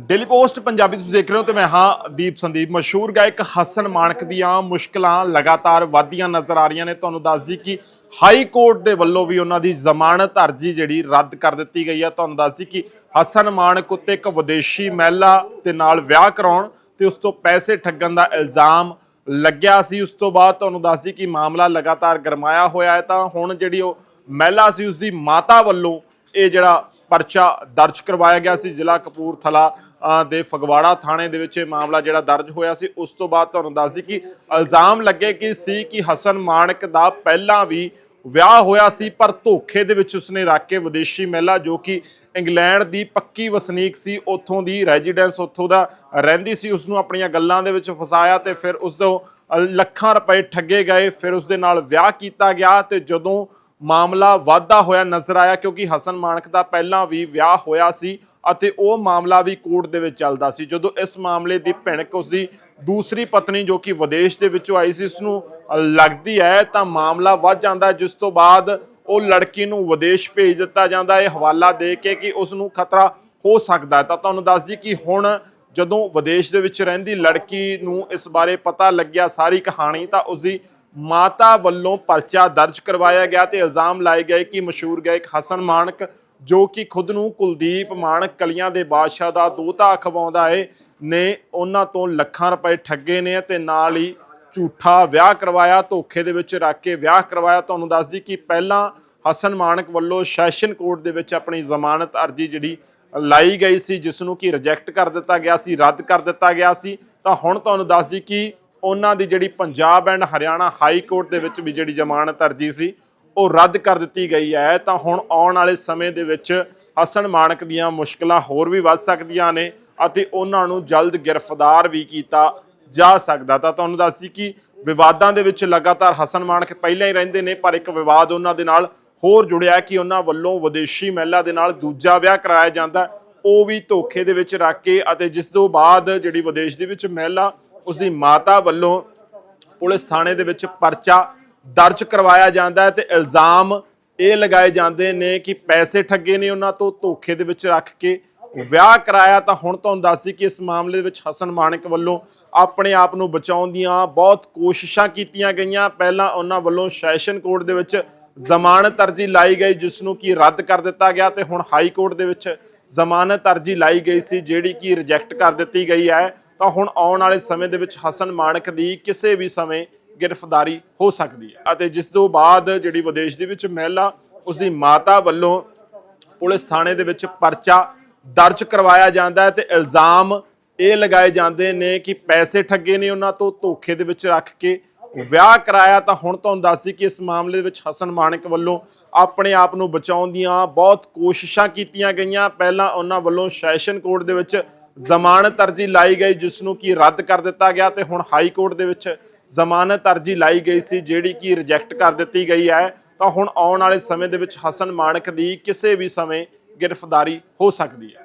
Daily post Punjabi ਤੁਸੀਂ ਦੇਖ ਰਹੇ ਹੋ ਤੇ ਮੈਂ ਹਾਂ ਦੀਪ ਸੰਦੀਪ। ਮਸ਼ਹੂਰ ਗਾਇਕ ਹਸਨ ਮਾਨਕ ਦੀਆਂ ਮੁਸ਼ਕਲਾਂ ਲਗਾਤਾਰ ਵਧਦੀਆਂ ਨਜ਼ਰ ਆ ਰਹੀਆਂ ਨੇ। ਤੁਹਾਨੂੰ ਦੱਸਦੀ ਕਿ ਹਾਈ ਕੋਰਟ ਦੇ ਵੱਲੋਂ ਵੀ ਉਹਨਾਂ ਦੀ ਜ਼ਮਾਨਤ ਅਰਜੀ ਜਿਹੜੀ ਰੱਦ ਕਰ ਦਿੱਤੀ ਗਈ ਹੈ ਤੁਹਾਨੂੰ ਦੱਸਦੀ ਕਿ ਹਸਨ ਮਾਨਕ ਉੱਤੇ ਇੱਕ ਵਿਦੇਸ਼ੀ ਮਹਿਲਾ ਦੇ ਨਾਲ ਵਿਆਹ ਕਰਾਉਣ ਤੇ ਉਸ ਤੋਂ ਪੈਸੇ ਠੱਗਣ ਦਾ ਇਲਜ਼ਾਮ ਲੱਗਿਆ ਸੀ। ਉਸ ਤੋਂ ਬਾਅਦ ਤੁਹਾਨੂੰ ਦੱਸਦੀ ਕਿ ਮਾਮਲਾ ਲਗਾਤਾਰ ਗਰਮਾਇਆ ਹੋਇਆ ਹੈ ਤਾਂ ਹੁਣ ਜਿਹੜੀ ਉਹ ਮਹਿਲਾ ਸੀ, ਉਸ ਦੀ ਮਾਤਾ ਵੱਲੋਂ ਇਹ ਜਿਹੜਾ ਪਰਚਾ ਦਰਜ ਕਰਵਾਇਆ ਗਿਆ ਸੀ ਜ਼ਿਲ੍ਹਾ ਕਪੂਰਥਲਾ ਦੇ ਫਗਵਾੜਾ ਥਾਣੇ ਦੇ ਵਿੱਚ ਇਹ ਮਾਮਲਾ ਜਿਹੜਾ ਦਰਜ ਹੋਇਆ ਸੀ। ਉਸ ਤੋਂ ਬਾਅਦ ਤੁਹਾਨੂੰ ਦੱਸਦੀ ਕਿ ਇਲਜ਼ਾਮ ਲੱਗੇ ਕਿ ਸੀ ਕਿ ਹਸਨ ਮਾਨਕ ਦਾ ਪਹਿਲਾਂ ਵੀ ਵਿਆਹ ਹੋਇਆ ਸੀ ਪਰ ਧੋਖੇ ਦੇ ਵਿੱਚ ਉਸਨੇ ਰੱਖ ਕੇ ਵਿਦੇਸ਼ੀ ਮਹਿਲਾ ਜੋ ਕਿ ਇੰਗਲੈਂਡ ਦੀ ਪੱਕੀ ਵਸਨੀਕ ਸੀ ਉੱਥੋਂ ਦੀ ਰੈਜ਼ੀਡੈਂਸ ਉੱਥੋਂ ਦਾ ਰਹਿੰਦੀ ਸੀ ਉਸ ਨੂੰ ਆਪਣੀਆਂ ਗੱਲਾਂ ਦੇ ਵਿੱਚ ਫਸਾਇਆ ਤੇ ਫਿਰ ਉਸ ਤੋਂ ਅ, ਲੱਖਾਂ ਰੁਪਏ ਠੱਗੇ ਗਏ ਫਿਰ ਉਸ ਦੇ ਨਾਲ ਵਿਆਹ ਕੀਤਾ ਗਿਆ ਤੇ ਜਦੋਂ ਮਾਮਲਾ ਵਾਧਾ ਹੋਇਆ ਨਜ਼ਰ ਆਇਆ ਕਿਉਂਕਿ ਹਸਨ ਮਾਨਕ ਦਾ ਪਹਿਲਾਂ ਵੀ ਵਿਆਹ ਹੋਇਆ ਸੀ ਅਤੇ ਉਹ ਮਾਮਲਾ ਵੀ ਕੋਰਟ ਦੇ ਵਿੱਚ ਚੱਲਦਾ ਸੀ। ਜਦੋਂ ਇਸ ਮਾਮਲੇ ਦੀ ਭਿਣਕ ਉਸ ਦੀ ਦੂਸਰੀ ਪਤਨੀ ਜੋ ਕਿ ਵਿਦੇਸ਼ ਦੇ ਵਿੱਚੋਂ ਆਈ ਸੀ ਉਸ ਨੂੰ ਲੱਗਦੀ ਹੈ ਤਾਂ ਮਾਮਲਾ ਵੱਧ ਜਾਂਦਾ ਜਿਸ ਤੋਂ ਬਾਅਦ ਉਹ ਲੜਕੀ ਨੂੰ ਵਿਦੇਸ਼ ਭੇਜ ਦਿੱਤਾ ਜਾਂਦਾ ਹੈ। ਹਵਾਲਾ ਦੇ ਕੇ ਕਿ ਉਸ ਨੂੰ ਖਤਰਾ ਹੋ ਸਕਦਾ ਹੈ। ਤਾਂ ਤੁਹਾਨੂੰ ਦੱਸ ਦਈਏ ਕਿ ਹੁਣ ਜਦੋਂ ਵਿਦੇਸ਼ ਦੇ ਵਿੱਚ ਰਹਿੰਦੀ ਲੜਕੀ ਨੂੰ ਇਸ ਬਾਰੇ ਪਤਾ ਲੱਗਿਆ ਸਾਰੀ ਕਹਾਣੀ, ਤਾਂ ਉਸ ਦੀ ਮਾਤਾ ਵੱਲੋਂ ਪਰਚਾ ਦਰਜ ਕਰਵਾਇਆ ਗਿਆ ਤੇ ਇਲਜ਼ਾਮ ਲਾਏ ਗਏ ਕਿ ਮਸ਼ਹੂਰ ਗਾਇਕ ਹਸਨ ਮਾਨਕ, ਜੋ ਕਿ ਖੁਦ ਨੂੰ ਕੁਲਦੀਪ ਮਾਨਕ ਕਲੀਆਂ ਦੇ ਬਾਦਸ਼ਾਹ ਦਾ ਦੋਤਾ ਖਵਾਉਂਦਾ ਏ, ਨੇ ਉਹਨਾਂ ਤੋਂ ਲੱਖਾਂ ਰੁਪਏ ਠੱਗੇ ਨੇ ਤੇ ਨਾਲ ਹੀ ਝੂਠਾ ਵਿਆਹ ਕਰਵਾਇਆ, ਧੋਖੇ ਦੇ ਵਿੱਚ ਰੱਖ ਕੇ ਵਿਆਹ ਕਰਵਾਇਆ। ਤੁਹਾਨੂੰ ਦੱਸਦੀ ਕਿ ਪਹਿਲਾਂ ਹਸਨ ਮਾਨਕ ਵੱਲੋਂ ਸੈਸ਼ਨ ਕੋਰਟ ਦੇ ਵਿੱਚ ਆਪਣੀ ਜ਼ਮਾਨਤ ਅਰਜੀ ਜਿਹੜੀ ਲਾਈ ਗਈ ਸੀ, ਜਿਸ ਨੂੰ ਕਿ ਰਿਜੈਕਟ ਕਰ ਦਿੱਤਾ ਗਿਆ ਸੀ, ਰੱਦ ਕਰ ਦਿੱਤਾ ਗਿਆ ਸੀ। ਤਾਂ ਹੁਣ ਤੁਹਾਨੂੰ ਦੱਸਦੀ ਕਿ ਉਹਨਾਂ ਦੀ ਜਿਹੜੀ Punjab and Haryana high court ਦੇ ਵਿੱਚ ਵੀ ਜਿਹੜੀ ਜ਼ਮਾਨਤ ਅਰਜੀ ਸੀ, ਉਹ ਰੱਦ ਕਰ ਦਿੱਤੀ ਗਈ ਹੈ। ਤਾਂ ਹੁਣ ਆਉਣ ਵਾਲੇ ਸਮੇਂ ਦੇ ਵਿੱਚ ਹਸਨ ਮਾਨਕ ਦੀਆਂ ਮੁਸ਼ਕਲਾਂ ਹੋਰ ਵੀ ਵੱਧ ਸਕਦੀਆਂ ਨੇ ਅਤੇ ਉਹਨਾਂ ਨੂੰ ਜਲਦ ਗ੍ਰਿਫਤਾਰ ਵੀ ਕੀਤਾ ਜਾ ਸਕਦਾ। ਤਾਂ ਤੁਹਾਨੂੰ ਦੱਸਦੀ ਕਿ ਵਿਵਾਦਾਂ ਦੇ ਵਿੱਚ ਲਗਾਤਾਰ ਹਸਨ ਮਾਨਕ ਪਹਿਲਾਂ ਹੀ ਰਹਿੰਦੇ ਨੇ, ਪਰ ਇੱਕ ਵਿਵਾਦ ਉਹਨਾਂ ਦੇ ਨਾਲ ਹੋਰ ਜੁੜਿਆ ਕਿ ਉਹਨਾਂ ਵੱਲੋਂ ਵਿਦੇਸ਼ੀ ਮਹਿਲਾ ਦੇ ਨਾਲ ਦੂਜਾ ਵਿਆਹ ਕਰਾਇਆ ਜਾਂਦਾ ਉਹ ਵੀ ਧੋਖੇ ਦੇ ਵਿੱਚ ਰੱਖ ਕੇ ਅਤੇ ਜਿਸ ਤੋਂ ਬਾਅਦ ਜਿਹੜੀ ਵਿਦੇਸ਼ ਦੇ ਵਿੱਚ ਮਹਿਲਾ ਉਸ ਦੀ ਮਾਤਾ ਵੱਲੋਂ ਪੁਲਿਸ ਥਾਣੇ ਦੇ ਵਿੱਚ ਪਰਚਾ ਦਰਜ ਕਰਵਾਇਆ ਜਾਂਦਾ ਹੈ ਤੇ ਇਲਜ਼ਾਮ ਇਹ ਲਗਾਏ ਜਾਂਦੇ ਨੇ ਕਿ ਪੈਸੇ ਠੱਗੇ ਨੇ ਉਹਨਾਂ ਤੋਂ, ਧੋਖੇ ਦੇ ਵਿੱਚ ਰੱਖ ਕੇ ਵਿਆਹ ਕਰਾਇਆ। ਤਾਂ ਹੁਣ ਤੁਹਾਨੂੰ ਦੱਸਦੀ ਕਿ ਇਸ ਮਾਮਲੇ ਦੇ ਵਿੱਚ ਹਸਨ ਮਾਨਕ ਵੱਲੋਂ ਆਪਣੇ ਆਪ ਨੂੰ ਬਚਾਉਣ ਦੀਆਂ ਬਹੁਤ ਕੋਸ਼ਿਸ਼ਾਂ ਕੀਤੀਆਂ ਗਈਆਂ। ਪਹਿਲਾਂ ਉਹਨਾਂ ਵੱਲੋਂ ਸੈਸ਼ਨ ਕੋਰਟ ਦੇ ਵਿੱਚ ਜ਼ਮਾਨਤ ਅਰਜੀ ਲਾਈ ਗਈ ਜਿਸ ਨੂੰ ਕਿ ਰੱਦ ਕਰ ਦਿੱਤਾ ਗਿਆ ਤੇ ਹੁਣ ਹਾਈ ਕੋਰਟ ਦੇ ਵਿੱਚ ਜ਼ਮਾਨਤ ਅਰਜੀ ਲਾਈ ਗਈ ਸੀ, ਜਿਹੜੀ ਕਿ ਰਿਜੈਕਟ ਕਰ ਦਿੱਤੀ ਗਈ ਹੈ। ਤਾਂ ਹੁਣ ਆਉਣ ਵਾਲੇ ਸਮੇਂ ਦੇ ਵਿੱਚ ਹਸਨ ਮਾਨਕ ਦੀ ਕਿਸੇ ਵੀ ਸਮੇਂ ਗ੍ਰਿਫਤਾਰੀ ਹੋ ਸਕਦੀ ਹੈ। ਅਤੇ ਜਿਸ ਤੋਂ ਬਾਅਦ ਜਿਹੜੀ ਵਿਦੇਸ਼ ਦੇ ਵਿੱਚ ਮਹਿਲਾ ਉਸ ਦੀ ਮਾਤਾ ਵੱਲੋਂ ਪੁਲਿਸ ਥਾਣੇ ਦੇ ਵਿੱਚ ਪਰਚਾ ਦਰਜ ਕਰਵਾਇਆ ਜਾਂਦਾ ਹੈ ਤੇ ਇਲਜ਼ਾਮ ਇਹ ਲਗਾਏ ਜਾਂਦੇ ਨੇ ਕਿ ਪੈਸੇ ਠੱਗੇ ਨੇ ਉਹਨਾਂ ਤੋਂ, ਧੋਖੇ ਦੇ ਵਿੱਚ ਰੱਖ ਕੇ ਵਿਆਹ ਕਰਾਇਆ ਤਾਂ ਹੁਣ ਤੁਹਾਨੂੰ ਦੱਸਦੀ ਕਿ ਇਸ ਮਾਮਲੇ ਦੇ ਵਿੱਚ ਹਸਨ ਮਾਨਕ ਵੱਲੋਂ ਆਪਣੇ ਆਪ ਨੂੰ ਬਚਾਉਣ ਦੀਆਂ ਬਹੁਤ ਕੋਸ਼ਿਸ਼ਾਂ ਕੀਤੀਆਂ ਗਈਆਂ। ਪਹਿਲਾਂ ਉਹਨਾਂ ਵੱਲੋਂ ਸੈਸ਼ਨ ਕੋਰਟ ਦੇ ਵਿੱਚ ਜ਼ਮਾਨਤ ਅਰਜੀ ਲਾਈ ਗਈ, ਜਿਸ ਨੂੰ ਕਿ ਰੱਦ ਕਰ ਦਿੱਤਾ ਗਿਆ ਤੇ ਹੁਣ ਹਾਈ ਕੋਰਟ ਦੇ ਵਿੱਚ ਜ਼ਮਾਨਤ ਅਰਜੀ ਲਾਈ ਗਈ ਸੀ, ਜਿਹੜੀ ਕਿ ਰਿਜੈਕਟ ਕਰ ਦਿੱਤੀ ਗਈ ਹੈ। ਤਾਂ ਹੁਣ ਆਉਣ ਵਾਲੇ ਸਮੇਂ ਦੇ ਵਿੱਚ ਹਸਨ ਮਾਨਕ ਦੀ ਕਿਸੇ ਵੀ ਸਮੇਂ ਗ੍ਰਿਫਤਾਰੀ ਹੋ ਸਕਦੀ ਹੈ।